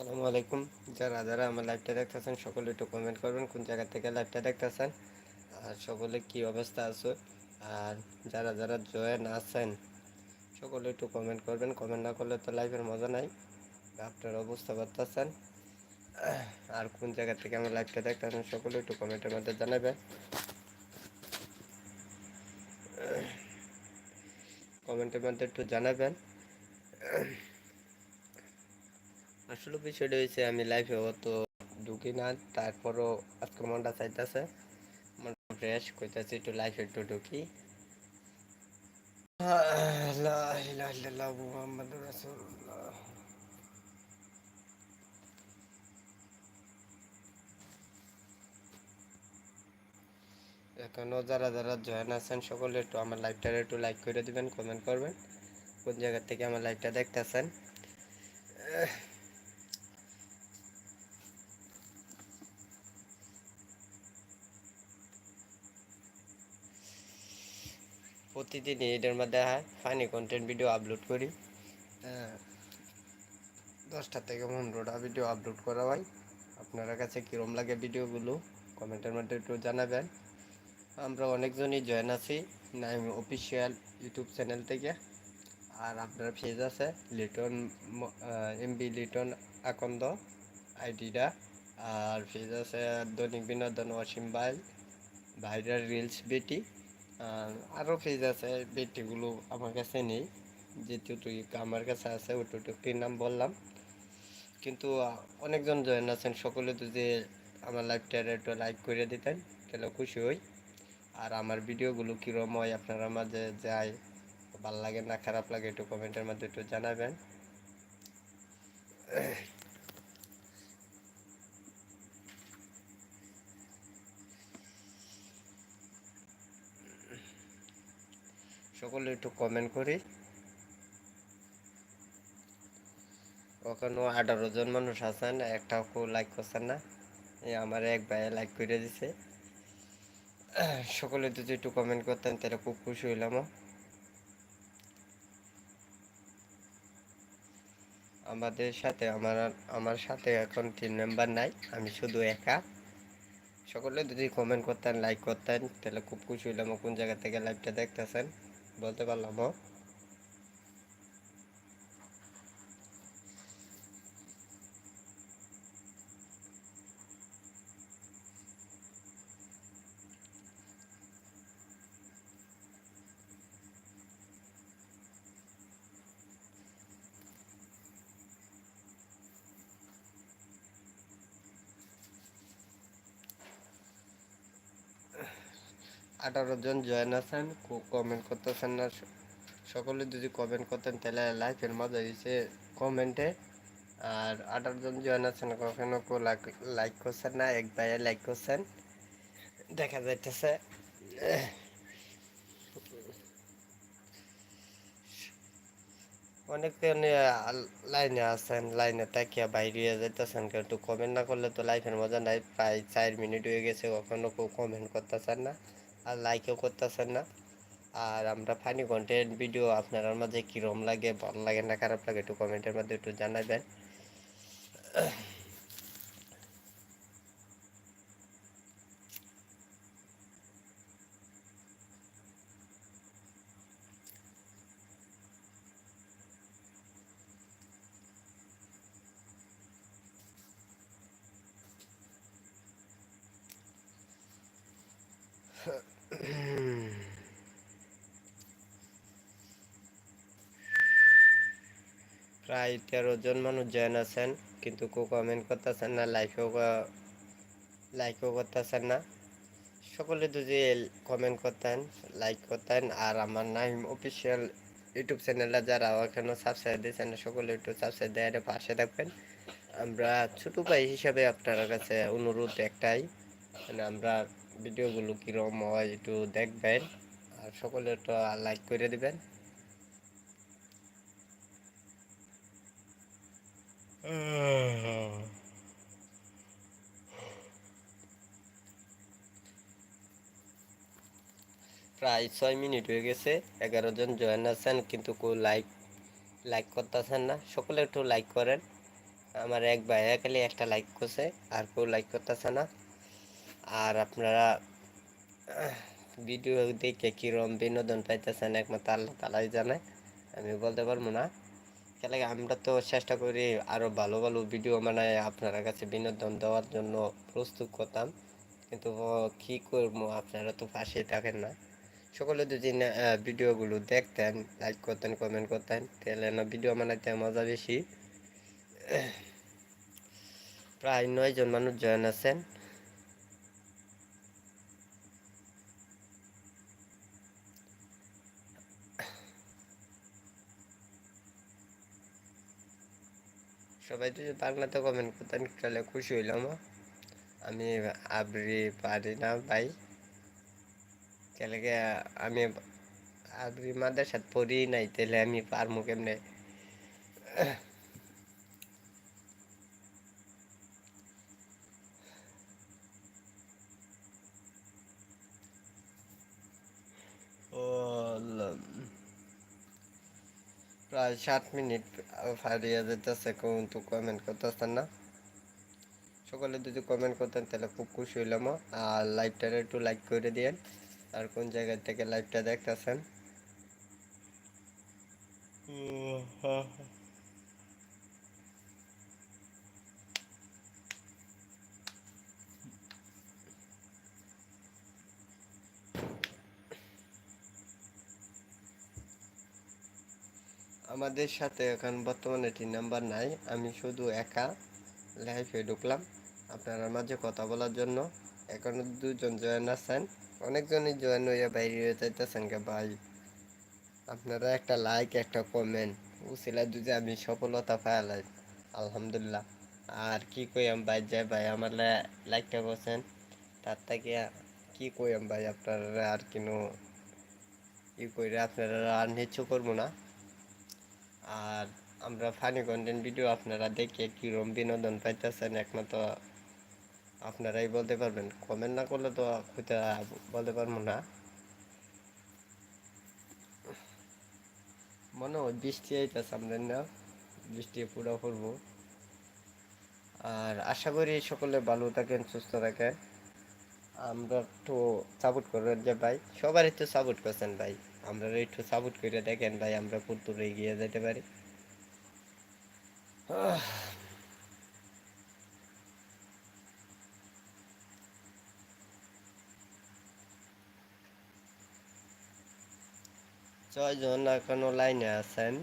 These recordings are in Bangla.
আসসালামু আলাইকুম। যারা যারা আমার লাইভটা দেখতেছেন, সকলে একটু কমেন্ট করবেন, কোন জায়গা থেকে লাইভটা দেখতেছেন আর সকলে কি অবস্থা আছে। আর যারা যারা জয়েন আছেন, সকলে একটু কমেন্ট করবেন। কমেন্ট না করলে তো লাইভের মজা নাই, আপনারা অবস্থা করতেছেন আর কোন জায়গা থেকে আমার লাইভটা দেখতেছেন, সকলে একটু কমেন্টের মধ্যে জানাবেন। কমেন্টের মধ্যে একটু জানাবেন। আসলে বিষয়টা হয়েছে আমি লাইফে অত ঢুকি না, তারপরও আজকে মনটা চাইতেছে, মনটা ফ্রেশ কইতাছি একটু লাইফে একটু ঢুকি। এখনও যারা যারা জয়েন আছেন সকলে একটু আমার লাইভটা একটু লাইক করে দিবেন কমেন্ট করবেন, কোন জায়গা থেকে আমার লাইভটা দেখতেছেন। প্রতিদিন এটার মধ্যে ফানি কন্টেন্ট ভিডিও আপলোড করি। দশটা থেকে পনেরোটা ভিডিও আপলোড করা হয়। আপনার কাছে কীরম লাগে ভিডিওগুলো কমেন্টের মধ্যে একটু জানাবেন। আমরা অনেকজনই জয়েন আছি, নাইম অফিসিয়াল ইউটিউব চ্যানেল থেকে। আর আপনার পেজ আছে, লিটন এমবি লিটন আকন্দ আইডিটা। আর পেজ আছে দৈনিক বিনোদন অসীম বাইল ভাইরাল রিলস বেটি। আরও পেজ আছে, বেটিগুলো আমার কাছে নেই। যেহেতু আমার কাছে আছে ওটুটুকির নাম বললাম। কিন্তু অনেকজন জয়েন আছেন, সকলে যদি আমার লাইভটা একটু লাইক করে দিতেন, তাহলে খুশি হই। আর আমার ভিডিওগুলো কীরকম হয়, আপনারা মাঝে যায় ভালো লাগে না, খারাপ লাগে, একটু কমেন্টের মধ্যে একটু জানাবেন। সকলে একটু কমেন্ট করি। ওখানেও আঠারো জন মানুষ আছেন, একটাও কেউ লাইক করছেন না। আমার এক ভাই লাইক করে দিছে। সকলে যদি একটু কমেন্ট করতেন তাহলে খুব খুশি হইলাম। আমাদের সাথে আমার আমার সাথে এখন তিন মেম্বার নাই, আমি শুধু একা। সকলে যদি কমেন্ট করতেন লাইক করতেন, তাহলে খুব খুশি হইলাম। কোন জায়গা থেকে লাইভটা দেখতেছেন? বলতে পারলাম আঠারো জন জয়েন আছেন কমেন্ট করতেছেন না। সকলে যদি কমেন্ট করতেন, তাহলে লাইফের মজা দিচ্ছে কমেন্টে আর আঠারো জন জয়েন আছেন, কখনো কেউ লাইক করছেন না, এক ভাইয়ে লাইক করছেন। দেখা যাইতেছে। অনেকে লাইনে আছেন লাইনে তাকিয়া বাইরে যাইতেছেন, কেউ একটু কমেন্ট না করলে তো লাইফের মজা নাই। প্রায় চার মিনিট হয়ে গেছে, কখনো কেউ কমেন্ট করতেছেন না। আর লাইকও করতেছেন না। আর আমরা ফানি কন্টেন্ট ভিডিও আপনার মাঝে কীরম লাগে, ভালো লাগে না খারাপ লাগে, একটু কমেন্টের মধ্যে একটু জানাবেন। প্রায় তেরো জন মানুষ জয়েন আছেন, কিন্তু কেউ কমেন্ট করতেছেন না লাইফেও লাইকও করতেছেন না। সকলে যদি কমেন্ট করতেন লাইক করতেন, আর আমার নাইম অফিসিয়াল ইউটিউব চ্যানেলটা যারা এখনও সাবস্ক্রাইব দিয়েছেন, সকলে একটু সাবস্ক্রাইব দেয় পাশে থাকবেন। আমরা ছোটো ভাই হিসাবে আপনার কাছে অনুরোধ একটাই মানে আমরা ভিডিওগুলো কীরকম হয় একটু দেখবেন, আর সকলে একটু লাইক করে দিবেন। প্রায় ছয় মিনিট হয়ে গেছে, এগারো জন জয়েন আছেন, কিন্তু কেউ লাইক লাইক করতেছেন না। সকলে একটু লাইক করেন। আমার এক ভাইয়া খালি একটা লাইক করছে, আর কেউ লাইক করতেছে না। আর আপনারা ভিডিও দেখে কীরকম বিনোদন পাইতেছেন, একমাত্র আল্লাহ তালাই জানায় আমি বলতে পারব না। কেন আমরা তো চেষ্টা করি আরও ভালো ভালো ভিডিও বানায় আপনার কাছে বিনোদন দেওয়ার জন্য প্রস্তুত করতাম। কিন্তু কী করব, আপনারা তো পাশেই থাকেন না। সকলে যদি ভিডিওগুলো দেখতেন লাইক করতেন কমেন্ট করতেন, তাহলে না ভিডিও বানাইতে মজা বেশি। প্রায় নয় জন মানুষ জয়েন আছেন। সবাই যদি বাংলাতে কমেন্ট করতেন, তাহলে খুশি হইলাম। আমি আবরি পারি না ভাই। কেলেকে আমি আবরি মাদ্রাসাত পড়ি নাই, তাহলে আমি পারমু কেমনে? ও প্রায় ষাট মিনিট ফারিয়ে যেতেছে কিন্তু কমেন্ট করতেছেন না। সকলে যদি কমেন্ট করতেন, তাহলে খুব খুশি হইলাম। আর লাইভটার একটু লাইক করে দিয়েন, আর কোন জায়গা থেকে লাইভটা দেখতেছেন? আমাদের সাথে এখন বর্তমানে টিন নাম্বার নাই। আমি শুধু একা লাইফে ঢুকলাম। আপনার মাঝে কথা বলার জন্য। এখনও দুজন জয়েন আছেন। অনেকজনই জয়েন হইয়া বাইরে হয়ে যাইতেছেন কে ভাই। আপনারা একটা লাইক একটা কমেন্ট উচিলা যদি আমি সফলতা পাইলাই আলহামদুলিল্লাহ। আর কি কইম ভাই? যে ভাই আমার লাইকটা করছেন তার থেকে কি কইম ভাই? আপনারা আর কিনো ই কইরে আপনারা আর নিচ্ছু করব না। আর আমরা ফানি কন্টেন্ট ভিডিও আপনারা দেখে কীরকম বিনোদন পাইতেছেন, একমাত্র আপনারাই বলতে পারবেন। কমেন্ট না করলে তো বলতে পারব না। মনে হয় বৃষ্টি আইতেছে আমাদের না? বৃষ্টি পুরো করব আর আশা করি সকলে ভালো থাকেন, সুস্থ থাকেন। আমরা একটু সাপোর্ট করবেন যে ভাই সবার একটু সাপোর্ট করছেন ভাই। আমরা একটু সাপোর্ট করে দেখেন ভাই, আমরা কত এগিয়ে যেতে পারি। ছয়জন এখনও লাইনে আছেন।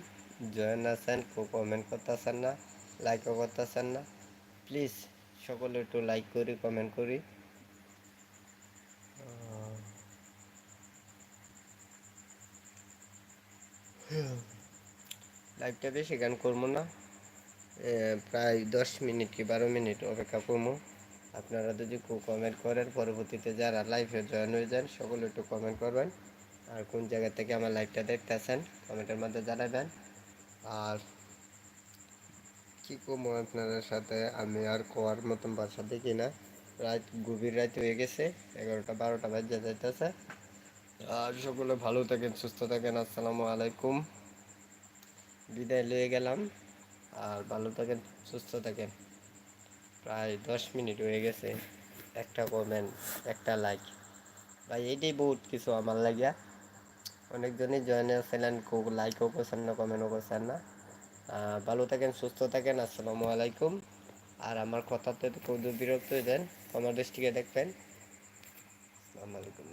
জয়েন আছেন, কেউ কমেন্ট করতেছেন না লাইকও করতেছেন না। প্লিজ সকলে একটু লাইক করি কমেন্ট করি। লাইভটা বেশি গান করব না। প্রায় দশ মিনিট কি বারো মিনিট অপেক্ষা করব। আপনারা যদি কমেন্ট করেন, পরবর্তীতে যারা লাইভে জয়েন হয়ে যান, সকলে একটু কমেন্ট করবেন। আর কোন জায়গা থেকে আমার লাইভটা দেখতেছেন কমেন্টের মধ্যে জানাবেন। আর কি করব আপনাদের সাথে? আমি আর কোয়ার মতন বাসা দেখি না। রাত, গভীর রাত হয়ে গেছে, এগারোটা, বারোটা বাজে যাইতেছে। আর সকলে ভালো থাকেন, সুস্থ থাকেন। আসসালামু আলাইকুম। বিদায় লয়ে গেলাম। আর ভালো থাকেন, সুস্থ থাকেন। প্রায় দশ মিনিট হয়ে গেছে। একটা কমেন্ট একটা লাইক ভাই, এইটাই বহুত কিছু আমার লাগিয়া। অনেকজনই জয়েন আছিলেন কেউ লাইকও করছেন না কমেন্টও করছেন না। ভালো থাকেন, সুস্থ থাকেন, আসসালামু আলাইকুম। আর আমার কথাতে কেউ বিরক্ত হয়ে যান আমার দৃষ্টিকে দেখবেন। আসসালামু আলাইকুম।